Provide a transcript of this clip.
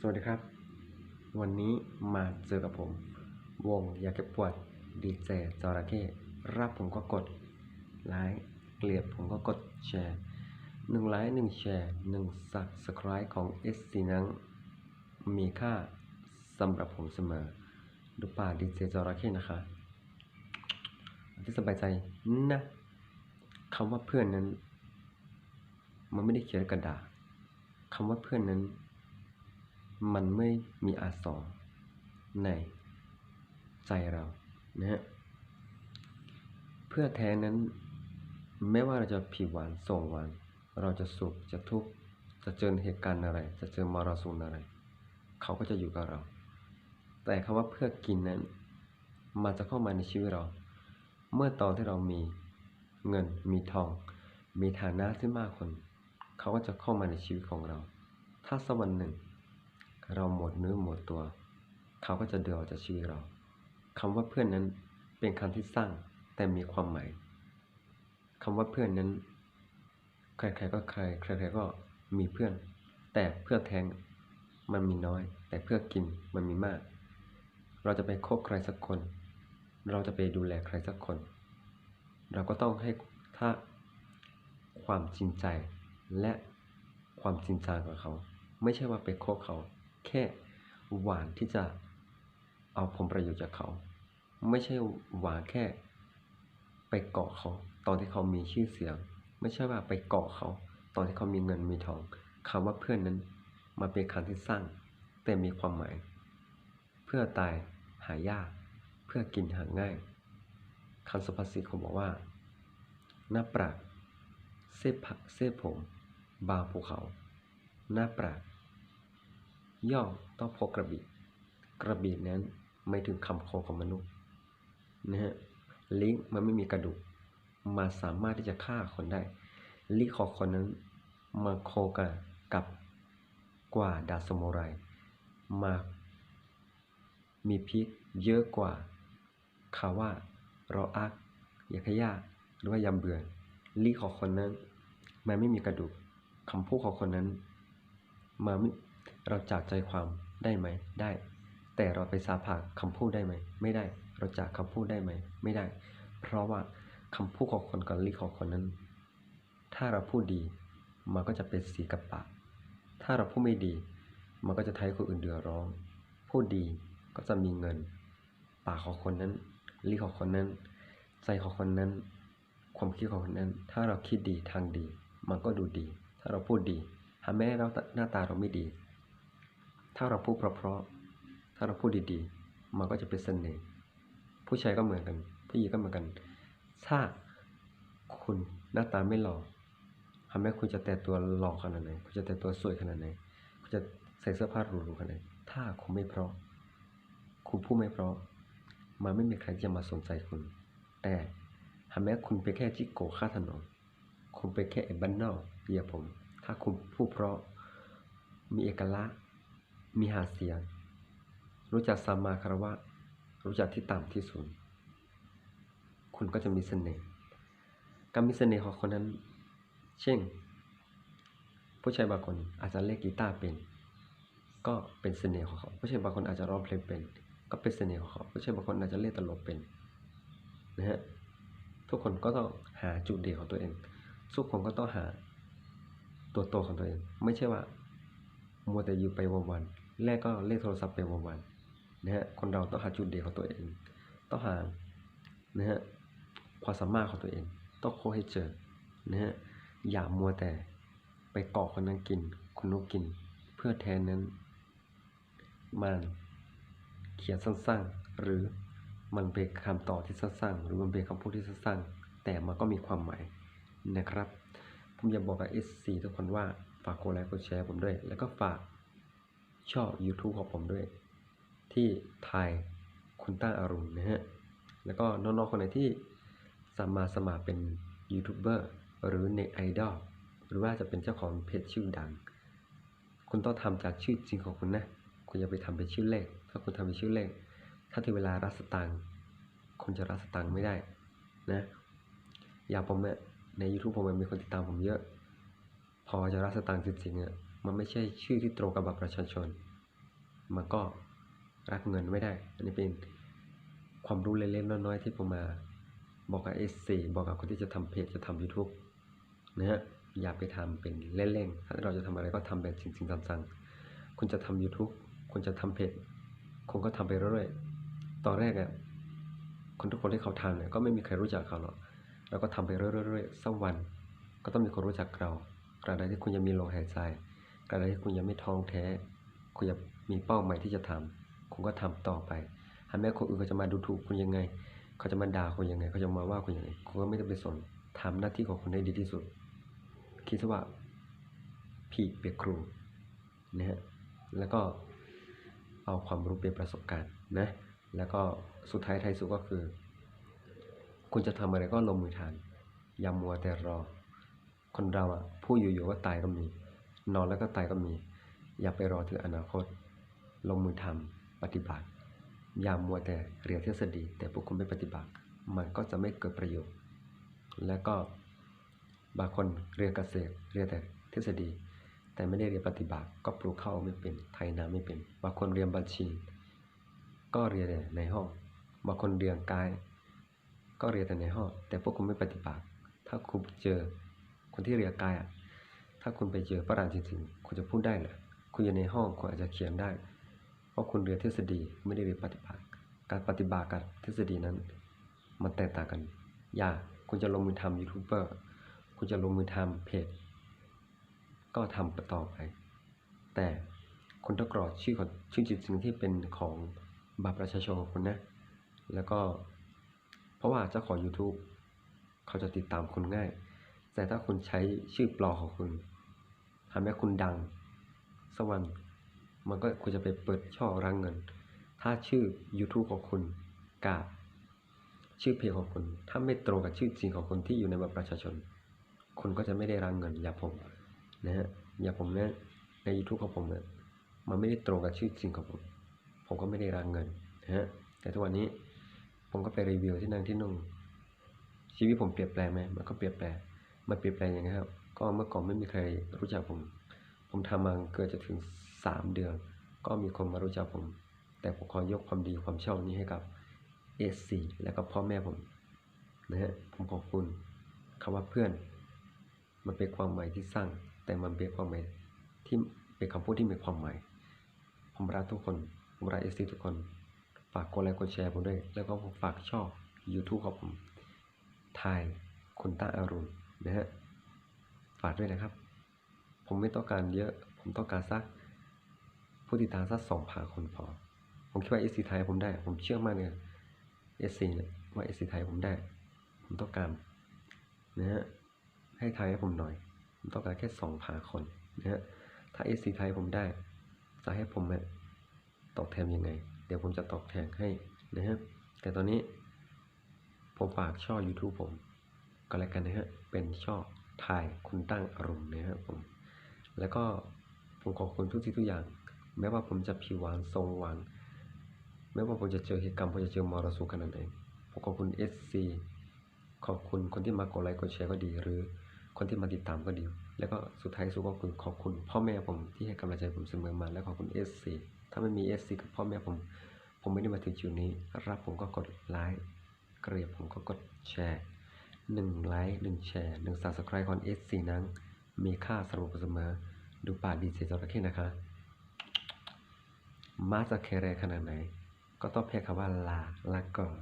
สวัสดีครับ วันนี้มาเจอกับผม วงยาเก็บปวดดีเจจระเข้รับผมก็กดไลค์เกลียดผมก็กดแชร์หนึ่งไลค์หนึ่งแชร์หนึ่งสับสคร b ์ของ s อ c นั้นมีค่าสำหรับผมเสมอ ดูป่าดีเจจระเข้นะคะที่สบายใจนะคำว่าเพื่อนนั้น มันไม่ได้เขียนกระดาษคำว่าเพื่อนนั้น มันไม่มีอาสรในใจเรานะฮะเพื่อแท้นั้น ไม่ว่าเราจะผิวหวานส่งหวาน เราจะสุขจะทุกข์จะเจอเหตุการณ์อะไร จะเจอมรสุมอะไร เขาก็จะอยู่กับเรา แต่คำว่าเพื่อกินนั้น มันจะเข้ามาในชีวิตเรา เมื่อตอนที่เรามีเงินมีทอง มีฐานะที่มากคน เขาก็จะเข้ามาในชีวิตของเรา ถ้าสักวันหนึ่ง เราหมดเนื้อหมดตัว เขาก็จะเดินออกจากชีวิตเราคำว่าเพื่อนนั้นเป็นคำที่สร้างแต่มีความหมายคำว่าเพื่อนนั้น ใครๆก็ใครใครๆก็มีเพื่อน แต่เพื่อแทงมันมีน้อย แต่เพื่อกินมันมีมาก เราจะไปคบใครสักคน เราจะไปดูแลใครสักคน เราก็ต้องให้ถ้าความจริงใจและความจริงจังกับเขา ไม่ใช่ว่าไปคบเขา แค่หวานที่จะเอาผลประโยชน์จากเขา ไม่ใช่หวานแค่ ไปเกาะเขา ตอนที่เขามีชื่อเสียง ไม่ใช่ว่าไปเกาะเขา ตอนที่เขามีเงินมีทองคำว่าเพื่อนนั้นมาเป็นคำที่สร้างแต่มีความหมาย เพื่อตายหายาก เพื่อกินหาง่ายคำสุภาษิตเขาบอกว่า หน้าปรากเสพผักเสพผม บางภูเขา หน้าปราก ย่อมต้องพกกระบี่กระบี่นั้นไม่ถึงคำโคของมนุษย์นะฮะลิงมันไม่มีกระดูกมาสามารถที่จะฆ่าคนได้ลิงของคนนั้นมาโคกันกับกว่าดาสมุไรมามีพิษเยอะกว่าคาว่าเราอักยาขยาหรือว่ายำเบือนลิของคนนั้น มันไม่มีกระดูกคำพูดของคนนั้นมาไม่ เราจากใจความได้ไหมได้ แต่เราไปสาผากคำพูดได้ไหม ไม่ได้ เราจากคำพูดได้ไหม ไม่ได้ เพราะว่าคำพูดของคนกับลิของคนนั้น ถ้าเราพูดดี มันก็จะเป็นสีกับปากถ้าเราพูดไม่ดี มันก็จะทำให้คนอื่นเดือดร้อนพูดดีก็จะมีเงิน ปากของคนนั้นลิของคนนั้น ใจของคนนั้น ความคิดของคนนั้น ถ้าเราคิดดีทางดี มันก็ดูดี ถ้าเราพูดดีหาแม้เราหน้าตาเราไม่ดี ถ้าเราพูดเพราะๆถ้าเราพูดดีๆ มันก็จะเป็นเสน่ห์ผู้ชายก็เหมือนกัน ผู้หญิงก็เหมือนกัน ถ้าคุณหน้าตาไม่หล่อหาแม้คุณจะแต่ตัวหล่อขนาดไหน คุณจะแต่ตัวสวยขนาดไหน คุณจะใส่เสื้อผ้าหรูๆขนาดไหน ถ้าคุณไม่เพราะ คุณพูดไม่เพราะ มันไม่มีใครจะมาสนใจคุณ แต่หาแม้คุณเป็นแค่จิโกค่าถนน คุณเป็นแค่ไอ้บ้านนอกเปียผม ถ้าคุณพูดเพราะ มีเอกลักษณ์ มีหาเสียง รู้จักสัมมาคารวะ รู้จักที่ต่ำที่สูงคุณก็จะมีเสน่ห์การมีเสน่ห์ของคนนั้น เช่น ผู้ชายบางคนอาจจะเล่นกีตาร์เป็น ก็เป็นเสน่ห์ของเขา ผู้ชายบางคนอาจจะร้องเพลงเป็น ก็เป็นเสน่ห์ของเขา ผู้ชายบางคนอาจจะเล่นตลกเป็นนะฮะทุกคนก็ต้องหาจุดเด่นของตัวเองทุกคนก็ต้องหาตัวโตของตัวเอง ไม่ใช่ว่า มัวแต่อยู่ไปวันๆแรกก็เล่นโทรศัพท์ไปวันๆนะฮะคนเราต้องหาจุดเด่นของตัวเอง ต้องหานะฮะความสามารถของตัวเอง ต้องโคให้เจอนะฮะอย่ามัวแต่ไปเกาะคนนั้นกินคนนู้นกิน เพื่อแทนนั้น มันเขียนสั้นๆ หรือมันเป็นคำต่อที่สั้นๆ หรือมันเป็นคำพูดที่สั้นๆ แต่มันก็มีความหมายนะครับ ผมอยากบอกกับ SC ทุกคนว่าากกดไลค์กดแชร์ผมด้วย แล้วก็ฝากช่อง YouTube ของผมด้วย ที่ไทยคุณต้าอารุณนะฮะ แล้วก็น้องๆคนไหนที่สามารถสมัครเป็นยูทูบเบอร์หรือเน็ตไอดอลหรือว่าจะเป็นเจ้าของเพจชื่อดัง คุณต้องทำจากชื่อจริงของคุณนะ คุณอย่าไปทำเป็นชื่อเลข ถ้าคุณทำเป็นชื่อเลข ถ้าถึงเวลารับสตางค์คุณจะรับสตางค์ไม่ได้นะ อย่างผมเนี่ยใน YouTube ผมมีคนติดตามผมเยอะ พอจะรับสตางค์จริงๆอะมันไม่ใช่ชื่อที่ตรงกับบัตรประชาชน มันก็รักเงินไม่ได้ อันนี้เป็นความรู้เล็กๆน้อยๆที่ผมมา บอกกับเอสซีบอกกับคนที่จะทำเพจจะทำ YouTube นะฮะอย่าไปทำเป็นเล่นๆถ้าเราจะทำอะไรก็ทำแบบจริงๆจังๆคุณจะทำ YouTube คุณจะทำเพจคุณก็ทำไปเรื่อยๆ ตอนแรกอะคนทุกคนที่เขาทำเนี่ยก็ไม่มีใครรู้จักเขาหรอกเราก็ทำไปเรื่อยๆสักวัน ก็ต้องมีคนรู้จักเรา กระใดที่คุณยังมีลมหายใจกระใดที่คุณยังไม่ท้องแท้ คุณยังมีเป้าหมายที่จะทำคุณก็ทำต่อไปหาแม้คนอื่นเขาจะมาดูถูกคุณยังไง เขาจะมาด่าคุณยังไง เขาจะมาว่าคุณยังไง คุณก็ไม่ต้องไปสนทำหน้าที่ของคุณให้ดีที่สุด คิดซะว่าพี่เป็นครูนะฮะแล้วก็เอาความรู้เป็นประสบการณ์นะ แล้วก็สุดท้ายท้ายสุดก็คือ คุณจะทำอะไรก็ลงมือทำอย่ามัวแต่รอ คนเราอะผู้อยู่ๆก็ตายก็มี นอนแล้วก็ตายก็มี อย่าไปรอถึงอนาคต ลงมือทำปฏิบัติ อย่ามัวแต่เรียนทฤษฎี แต่พวกคุณไม่ปฏิบัติ มันก็จะไม่เกิดประโยชน์ แล้วก็บางคนเรียนเกษตรเรียนแต่ทฤษฎี แต่ไม่ได้เรียนปฏิบัติ ก็ปลูกข้าวไม่เป็นไถนาไม่เป็น บางคนเรียนบัญชี ก็เรียนแต่ในห้อง บางคนเรียนกาย ก็เรียนแต่ในห้อง แต่พวกคุณไม่ปฏิบัติ ถ้าคุณเจอ คนที่เรียนกายอะถ้าคุณไปเจอฝรั่งจริงๆคุณจะพูดได้เหรอคุณอยู่ในห้องคุณอาจจะเขียนได้ เพราะคุณเรียนทฤษฎีไม่ได้เรียนปฏิบัติ การปฏิบัติกับทฤษฎีนั้น มันแตกต่างกัน อย่าคุณจะลงมือทำยูทูบเบอร์คุณจะลงมือทำเพจก็ทำต่อไป แต่คุณต้องกรอกชื่อของชื่อจริงๆที่เป็นของบัตรประชาชนของคุณนะ แล้วก็เพราะว่าเจ้าของ YouTube เขาจะติดตามคุณง่าย แต่ถ้าคุณใช้ชื่อปลอมของคุณทำให้คุณดังสักวันมันก็คุณจะไปเปิดช่องรังเงิน ถ้าชื่อ YouTube ของคุณกับชื่อเพจของคุณ ถ้าไม่ตรงกับชื่อจริงของคนที่อยู่ในบัตรประชาชน คุณก็จะไม่ได้รังเงินอย่าผมนะฮะอย่าผมนะใน YouTube ของผมเนี่ยมันไม่ได้ตรงกับชื่อจริงของผม ผมก็ไม่ได้รังเงินนะฮะแต่ทุกวันนี้ผมก็ไปรีวิวที่นั่นที่นู่นชีวิตผมเปลี่ยนแปลงไหมมันก็เปลี่ยนแปลง มันเปลี่ยนแปลงยังไงครับ ก็เมื่อก่อนไม่มีใครรู้จักผม ผมทำมาเกิดจะถึงสามเดือน ก็มีคนมารู้จักผม แต่ผมขอยกความดีความชอบนี้ให้กับเอซีและก็พ่อแม่ผมนะฮะผมขอบคุณคำว่าเพื่อน มันเป็นความหมายที่สร้างแต่มันเป็นความหมายที่เป็นคำพูดที่มีความหมายผมรักทุกคนผมรักเอซีทุกคนฝากกดไลค์กดแชร์ผมด้วย แล้วก็ผมฝากชอบ YouTube ของผมไทยคุณต้าอารุณ นะฮะฝากด้วยนะครับ ผมไม่ต้องการเยอะ ผมต้องการสักผู้ติดตามสักสองพันคนพอ ผมคิดว่าเอสซีไทยผมได้ ผมเชื่อมากเลยเอสซีเนี่ยว่าเอสซีไทยผมได้ ผมต้องการนะฮะให้ไทยให้ผมหน่อย ผมต้องการแค่สองพันคนนะฮะถ้าเอสซีไทยผมได้จะให้ผมเนี่ยตอบแทนยังไง เดี๋ยวผมจะตอบแทนให้นะฮะแต่ตอนนี้ผมฝากช่อ YouTube ผม ก็แล้วกันนะฮะ เป็นช่องถ่ายคุณตั้งอารมณ์นะครับผม แล้วก็ผมขอบคุณทุกสิ่งทุกอย่าง แม้ว่าผมจะผิวหวานทรงหวานแม้ว่าผมจะเจอเหตุการณ์ผมจะเจอมรสุมขนาดไหนผมขอบคุณ SC ขอบคุณคนที่มากดไลค์กดแชร์ก็ดี หรือคนที่มาติดตามก็ดี แล้วก็สุดท้ายสุดก็คือขอบคุณพ่อแม่ผมที่ให้กำลังใจผมเสมอมา และขอบคุณ SC ถ้าไม่มี SC กับพ่อแม่ผม ผมไม่ได้มาถึงจุดนี้ รับผมก็กดไลค์เกลียดผมก็กดแชร์ หนึ่งไลค์หนึ่งแชร์หนึ่ง subscribe ของ SC นั้งมีค่าสำหรับเสมอ ดูป่าดีเจจระเข้นะคะ มาจะแคร์ขนาดไหน ก็ต้องเพียงคำว่าลาลาก่อน